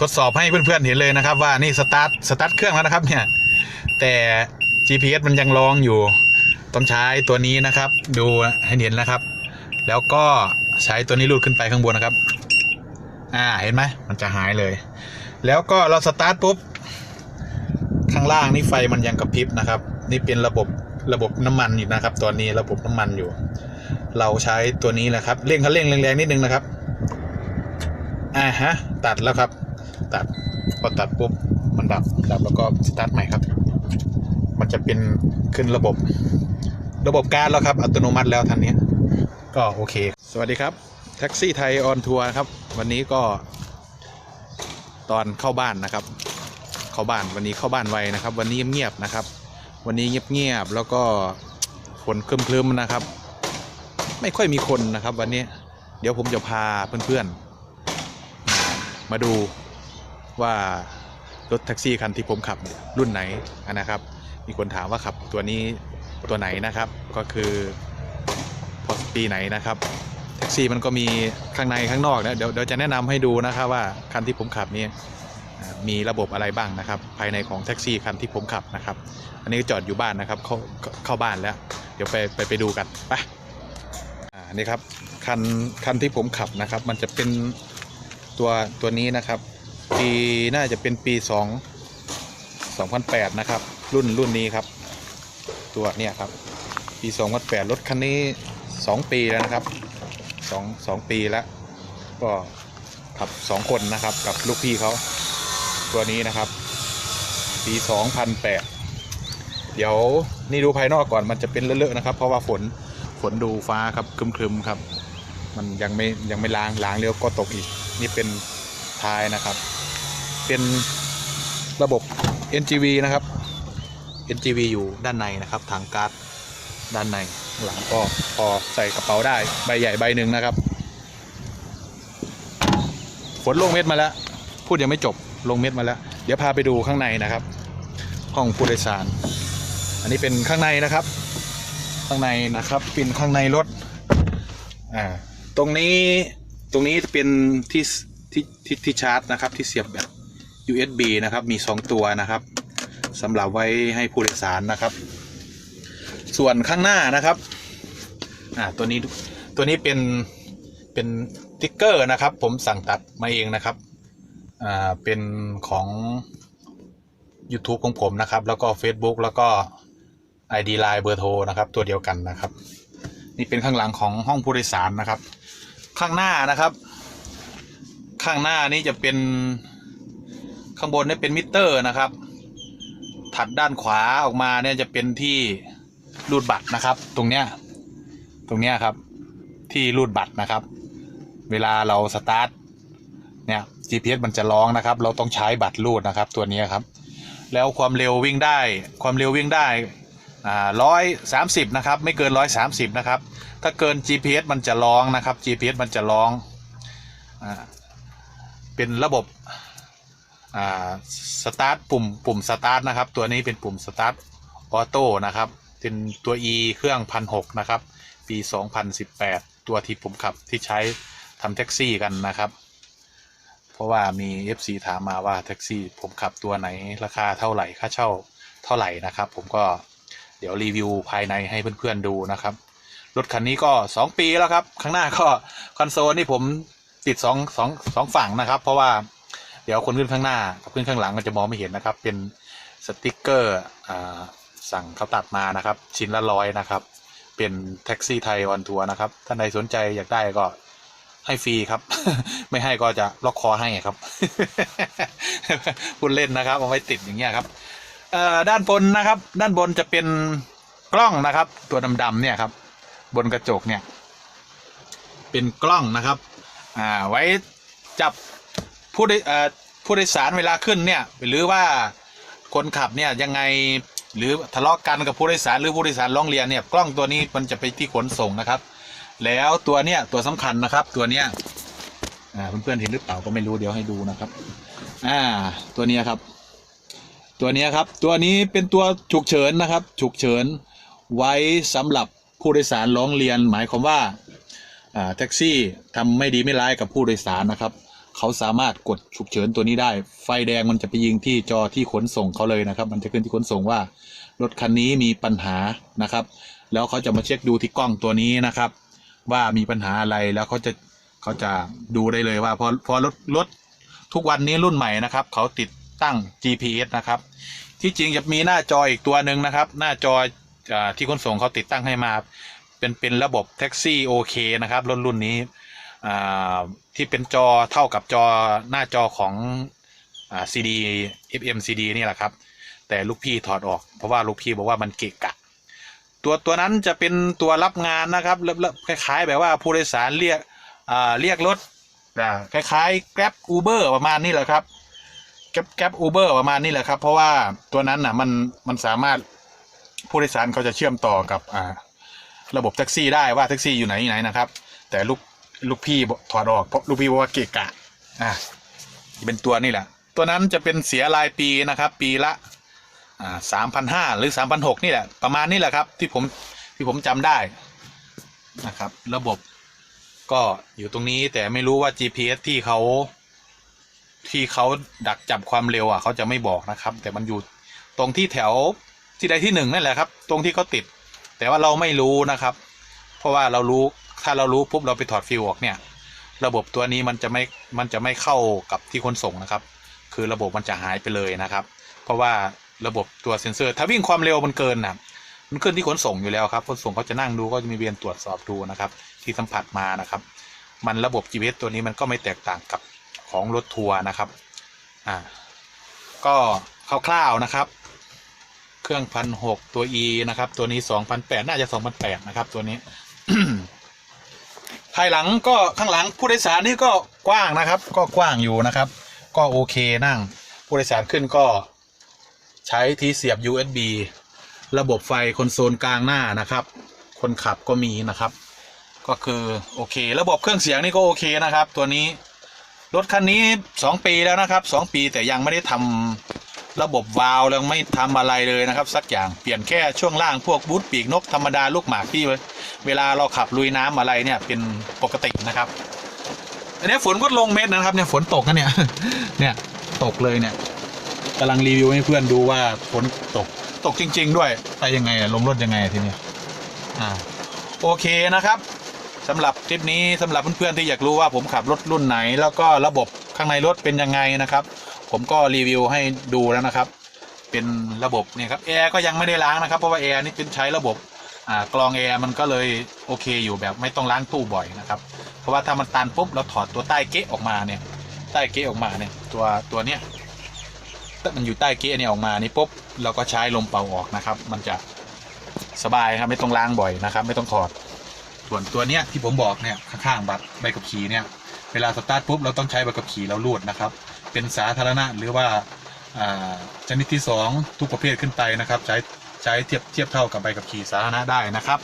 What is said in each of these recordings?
ทดสอบให้เพื่อนๆเห็นเลยนะครับ ว่านี่สตาร์ทสตาร์ทเครื่องแล้วนะครับเนี่ยแต่ GPS มันยังร้องอยู่ ต้องใช้ตัวนี้นะครับ ดูให้เห็นนะครับ แล้วก็ใช้ตัวนี้ลูดขึ้นไปข้างบนนะครับ อ่าเห็นไหมมันจะหายเลย แล้วก็เราสตาร์ทปุ๊บข้างล่างนี่ไฟมันยังกระพริบนะครับ นี่เป็นระบบระบบน้ำมันอยู่นะครับ ตอนนี้ระบบน้ำมันอยู่ เราใช้ตัวนี้แหละครับเร่งคันเร่งแรงๆนิดนึงนะครับอ่าฮะ ตัดแล้วครับ ตัด พอตัดปุ๊บมันดับดับแล้วก็สตาร์ทใหม่ครับ มันจะเป็นขึ้นระบบ ระบบการแล้วครับ อัตโนมัติแล้วทันนี้ก็โอเค สวัสดีครับ แท็กซี่ไทยออนทัวร์ครับ วันนี้ก็ ตอนเข้าบ้านนะครับ เข้าบ้านวันนี้เข้าบ้านไวนะครับ วันนี้เงียบๆนะครับ วันนี้เงียบๆแล้วก็ฝนครึมๆนะครับ ไม่ค่อยมีคนนะครับ วันนี้ เดี๋ยวผมจะพาเพื่อนๆมาดู ว่ารถแท็กซี่คันที่ผมขับรุ่นไหนนะครับ มีคนถามว่าขับตัวนี้ตัวไหนนะครับ ก็คือพอปีไหนนะครับแท็กซี่มันก็มีข้างในข้างนอกนะเดี๋ยวเดี๋ยวจะแนะนำให้ดูนะครับว่าคันที่ผมขับนี่มีระบบอะไรบ้างนะครับ ภายในของแท็กซี่คันที่ผมขับนะครับ อันนี้จอดอยู่บ้านนะครับ เข้าเข้าบ้านแล้ว เดี๋ยวไปไปไปดูกันไปอ่านี่ครับคันคันที่ผมขับนะครับ มันจะเป็นตัวตัวนี้นะครับ ปีน่าจะเป็นปี2 2008นะครับ รุ่นรุ่นนี้ครับ ตัวเนี่ยครับ ปี2008รถคันนี้2ปีแล้วนะครับสองสองปีแล้ว ก็ขับสองคนนะครับกับลูกพี่เขาตัวนี้นะครับ ปี2008เดี๋ยวนี่ดูภายนอกก่อนมันจะเป็นเลอะๆนะครับ เพราะว่าฝนฝนดูฟ้าครับครึมๆครับ มันยังไม่ยังไม่ล้างล้างเร็วก็ตกอีก นี่เป็นท้ายนะครับ เป็นระบบ NGV นะครับ NGV อยู่ด้านในนะครับถังก๊าซด้านในหลังก็พอใส่กระเป๋าได้ใบใหญ่ใบหนึ่งนะครับฝนลงเม็ดมาแล้ว พูดยังไม่จบลงเม็ดมาแล้ว เดี๋ยวพาไปดูข้างในนะครับ ห้องผู้โดยสาร อันนี้เป็นข้างในนะครับ ข้างในนะครับเป็นข้างในรถอ่าตรงนี้ตรงนี้เป็นที่ที่ที่ที่ชาร์จนะครับ ที่เสียบแบบ USB นะครับ มี 2 ตัวนะครับสำหรับไว้ให้ผู้โดยสารนะครับ ส่วนข้างหน้านะครับอ่าตัวนี้ตัวนี้เป็นเป็นติ๊กเกอร์นะครับ ผมสั่งตัดมาเองนะครับอ่าเป็นของ YouTube ของผมนะครับ แล้วก็ Facebook แล้วก็ ID Line เบอร์โทรนะครับ ตัวเดียวกันนะครับ นี่เป็นข้างหลังของห้องผู้โดยสารนะครับ ข้างหน้านะครับ ข้างหน้านี้จะเป็น ข้างบนนี่เป็นมิเตอร์นะครับ ถัดด้านขวาออกมาเนี่ยจะเป็นที่รูดบัตรนะครับ ตรงเนี้ยตรงเนี้ยครับที่รูดบัตรนะครับ เวลาเราสตาร์ทเนี่ย GPS มันจะร้องนะครับ เราต้องใช้บัตรรูดนะครับ ตัวนี้ครับ แล้วความเร็ววิ่งได้ ความเร็ววิ่งได้ร้อยสามสิบนะครับ ไม่เกินร้อยสามสิบนะครับ ถ้าเกิน GPS มันจะร้องนะครับ GPS มันจะร้องอเป็นระบบ อ่าสตาร์ทปุ่มปุ่มสตาร์ทนะครับ ตัวนี้เป็นปุ่มสตาร์ทออโต้นะครับ เป็นตัว E เครื่องพันหกนะครับ ปี 2018 ตัวที่ผมขับที่ใช้ทำแท็กซี่กันนะครับ เพราะว่ามี FC ถามมาว่าแท็กซี่ ผมขับตัวไหนราคาเท่าไหร่ค่าเช่าเท่าไหร่นะครับ ผมก็เดี๋ยวรีวิวภายในให้เพื่อนๆดูนะครับ รถคันนี้ก็ 2 ปีแล้วครับ ข้างหน้าก็คอนโซลนี่ผมติด2 2 2ฝั่งนะครับ เพราะว่า เดี๋ยวคนขึ้นข้างหน้ากับขึ้นข้างหลังมันจะมองไม่เห็นนะครับ เป็นสติกเกอร์สั่งเขาตัดมานะครับ ชิ้นละร้อยนะครับ เป็นแท็กซี่ไทยออนทัวร์นะครับท่านใดสนใจอยากได้ก็ให้ฟรีครับ ไม่ให้ก็จะล็อกคอให้ครับพูดเล่นนะครับเอาไว้ติดอย่างเงี้ยครับด้านบนนะครับ ด้านบนจะเป็นกล้องนะครับ ตัวดำๆเนี่ยครับ บนกระจกเนี่ย เป็นกล้องนะครับ อ่าไว้จับ ผู้โดยผู้โดยสารเวลาขึ้นเนี่ย หรือว่าคนขับเนี่ยยังไงหรือทะเลาะกันกับผู้โดยสารหรือผู้โดยสารร้องเรียนเนี่ยกล้องตัวนี้มันจะไปที่ขนส่งนะครับ แล้วตัวเนี้ยตัวสำคัญนะครับตัวเนี้ยอ่าเพื่อนๆเห็นหรือเปล่าก็ไม่รู้เดี๋ยวให้ดูนะครับอ่าตัวเนี้ยครับ ตัวเนี้ยครับตัวนี้เป็นตัวฉุกเฉินนะครับ ฉุกเฉินไว้สำหรับผู้โดยสารร้องเรียน หมายความว่าอ่าแท็กซี่ทำไม่ดีไม่ร้ายกับผู้โดยสารนะครับ เขาสามารถกดฉุกเฉินตัวนี้ได้ ไฟแดงมันจะไปยิงที่จอที่ขนส่งเขาเลยนะครับ มันจะขึ้นที่ขนส่งว่ารถคันนี้มีปัญหานะครับ แล้วเขาจะมาเช็คดูที่กล้องตัวนี้นะครับ ว่ามีปัญหาอะไรแล้วเขาจะเขาจะดูได้เลยว่าพอพอรถรถทุกวันนี้รุ่นใหม่นะครับเขาติดตั้ง GPS นะครับ ที่จริงจะมีหน้าจออีกตัวหนึ่งนะครับ หน้าจอที่ขนส่งเขาติดตั้งให้มา เป็นเป็นระบบแท็กซี่โอเคนะครับรุ่นรุ่นนี้ ที่เป็นจอเท่ากับจอหน้าจอของอ่า CD FM CD นี่แหละครับ แต่ลูกพี่ถอดออก เพราะว่าลูกพี่บอกว่ามันเกะกะ ตัวตัวนั้นจะเป็นตัวรับงานนะครับคล้ายๆแบบว่าผู้โดยสารเรียกเรียกรถคล้ายๆ Grab Uber ประมาณนี้แหละครับแกร็บแกร็บอูเบอร์ประมาณนี้แหละครับ เพราะว่าตัวนั้นน่ะมันมันสามารถผู้โดยสารเขาจะเชื่อมต่อกับระบบแท็กซี่ได้ว่าแท็กซี่อยู่ไหนไหนนะครับ แต่ลูก ลูกพี่บอกถอดออกเพราะลูกพี่บอกว่าเกะกะอ่าเป็นตัวนี่แหละ ตัวนั้นจะเป็นเสียรายปีนะครับ ปีละอ่าสามพันห้าหรือสามพันหกนี่แหละ ประมาณนี้แหละครับ ที่ผมที่ผมจำได้นะครับ ระบบก็อยู่ตรงนี้แต่ไม่รู้ว่า GPS ที่เขาที่เขาดักจับความเร็วอะเขาจะไม่บอกนะครับ แต่มันอยู่ตรงที่แถวที่ใดที่หนึ่งนั่นแหละครับ ตรงที่เขาติด แต่ว่าเราไม่รู้นะครับ เพราะว่าเรารู้ ถ้าเรารู้ปุ๊บเราไปถอดฟิวออกเนี่ย ระบบตัวนี้มันจะไม่มันจะไม่เข้ากับที่ขนส่งนะครับ คือระบบมันจะหายไปเลยนะครับ เพราะว่าระบบตัวเซ็นเซอร์ ถ้าวิ่งความเร็วมันเกินนะมันขึ้นที่ขนส่งอยู่แล้วครับขนส่งเขาจะนั่งดูก็จะมีเวียนตรวจสอบดูนะครับ ที่สัมผัสมานะครับ มันระบบ GPS ตัวนี้มันก็ไม่แตกต่างกับของรถทัวร์นะครับอ่าก็คร่าวๆนะครับ เครื่องพันหกตัว E นะครับ ตัวนี้สองพันแปดน่าจะสองพันแปดนะครับ ตัวนี้ ภายหลังก็ข้างหลังผู้โดยสารนี่ก็กว้างนะครับ ก็กว้างอยู่นะครับ ก็โอเคนั่ง ผู้โดยสารขึ้นก็ใช้ที่เสียบ USB ระบบไฟคอนโซลกลางหน้านะครับ คนขับก็มีนะครับ ก็คือโอเค ระบบเครื่องเสียงนี่ก็โอเคนะครับ ตัวนี้รถคันนี้สองปีแล้วนะครับสองปีแต่ยังไม่ได้ทำ ระบบวาล์วแล้วไม่ทำอะไรเลยนะครับ สักอย่างเปลี่ยนแค่ช่วงล่างพวกบูทปีกนกธรรมดาลูกหมากที่เวลาเราขับลุยน้ำอะไรเนี่ยเป็นปกตินะครับอันนี้ฝนก็ลงเม็ดนะครับเนี่ยฝนตกนะเนี่ยเนี่ยตกเลยเนี่ยกำลังรีวิวให้เพื่อนดูว่าฝนตกตกจริง ๆ ด้วยไปยังไงอะลงรถยังไงทีนี้อ่าโอเคนะครับสำหรับคลิปนี้สำหรับเพื่อนๆที่อยากรู้ว่าผมขับรถรุ่นไหน แล้วก็ระบบข้างในรถเป็นยังไงนะครับ ผมก็รีวิวให้ดูแล้วนะครับ เป็นระบบเนี่ยครับแอร์ก็ยังไม่ได้ล้างนะครับเพราะว่าแอร์นี่เป็นใช้ระบบกรองแอร์มันก็เลยโอเคอยู่แบบไม่ต้องล้างตู้บ่อยนะครับ เพราะว่าถ้ามันตันปุ๊บเราถอดตัวใต้เก๊ะออกมาเนี่ย ใต้เก๊ะออกมาเนี่ยตัวตัวเนี้ยมันอยู่ใต้เก๊ะเนี่ยออกมานี่ปุ๊บเราก็ใช้ลมเป่าออกนะครับ มันจะสบายครับไม่ต้องล้างบ่อยนะครับ ไม่ต้องถอดส่วนตัวเนี้ยที่ผมบอกเนี่ยข้างๆบัตรใบขับขี่เนี่ยเวลาสตาร์ทปุ๊บเราต้องใช้ใบขับขี่เราลูดนะครับ เป็นสาธารณะหรือว่าชนิดที่สองทุกประเภทขึ้นไปนะครับ ใช้ใช้เทียบเทียบเท่ากับใบขับขี่สาธารณะได้นะครับ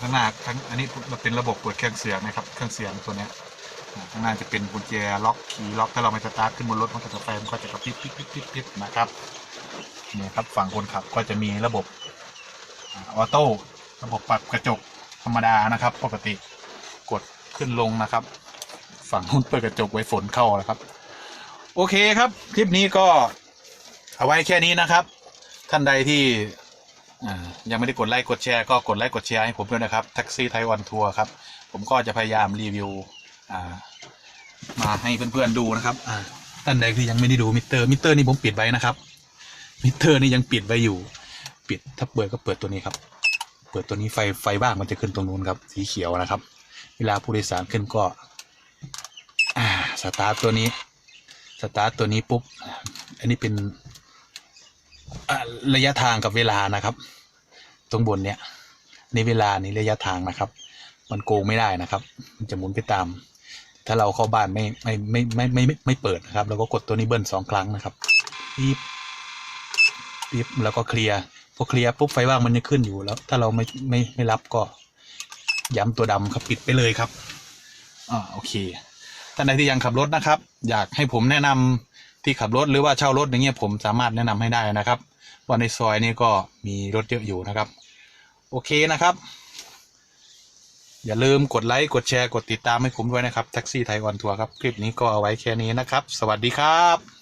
ข้างหน้าทั้งอันนี้มันเป็นระบบเปิดเครื่องเสียงนะครับเครื่องเสียงตัวนี้ข้างหน้าจะเป็นกุญแจล็อกคีย์ล็อกถ้าเราไม่สตาร์ทขึ้นบนรถมันจะไฟมันก็จะกระพริบปิ๊บปิ๊บพริบนะครับนี่ครับฝั่งคนขับก็จะมีระบบออโต้ระบบปรับกระจกธรรมดานะครับ ปกติกดขึ้นลงนะครับ ฝั่งนู้นเปิดกระจกไว้ฝนเข้าแล้วครับ โอเคครับ คลิปนี้ก็เอาไว้แค่นี้นะครับ ท่านใดที่ยังไม่ได้กดไลค์กดแชร์ก็กดไลค์กดแชร์ให้ผมด้วยนะครับแท็กซี่ไทยวันทัวร์ครับ ผมก็จะพยายามรีวิวมาให้เพื่อนๆดูนะครับท่านใดที่ยังไม่ได้ดูมิเตอร์มิเตอร์นี่ผมปิดไว้นะครับมิเตอร์นี่ยังปิดไว้อยู่ ปิดถ้าเปิดก็เปิดตัวนี้ครับ เปิดตัวนี้ไฟไฟบ้างมันจะขึ้นตรงนู้นครับ สีเขียวนะครับ เวลาผู้โดยสารขึ้นก็สตาร์ทตัวนี้ ตาร์ทตัวนี้ปุ๊บ อันนี้เป็นระยะทางกับเวลานะครับ ตรงบนเนี้ยนี่เวลานี่ระยะทางนะครับ มันโกงไม่ได้นะครับ มันจะหมุนไปตาม ถ้าเราเข้าบ้านไม่ไม่ไม่ไม่ไม่ไม่ไม่เปิดนะครับเราก็กดตัวนี้เบิ้ลสองครั้งนะครับปี๊บปี๊บแล้วก็เคลียร์พอเคลียร์ปุ๊บไฟว่างมันจะขึ้นอยู่แล้ว ถ้าเราไม่ไม่ไม่รับก็ย้ำตัวดำครับปิดไปเลยครับอ่าโอเค ท่านใดที่ยังขับรถนะครับ อยากให้ผมแนะนำที่ขับรถหรือว่าเช่ารถอย่างเงี้ยผมสามารถแนะนำให้ได้นะครับว่าในซอยนี้ก็มีรถเยอะอยู่นะครับ โอเคนะครับ อย่าลืมกดไลค์กดแชร์กดติดตามให้ผมด้วยนะครับแท็กซี่ไทยออนทัวร์ครับ คลิปนี้ก็เอาไว้แค่นี้นะครับ สวัสดีครับ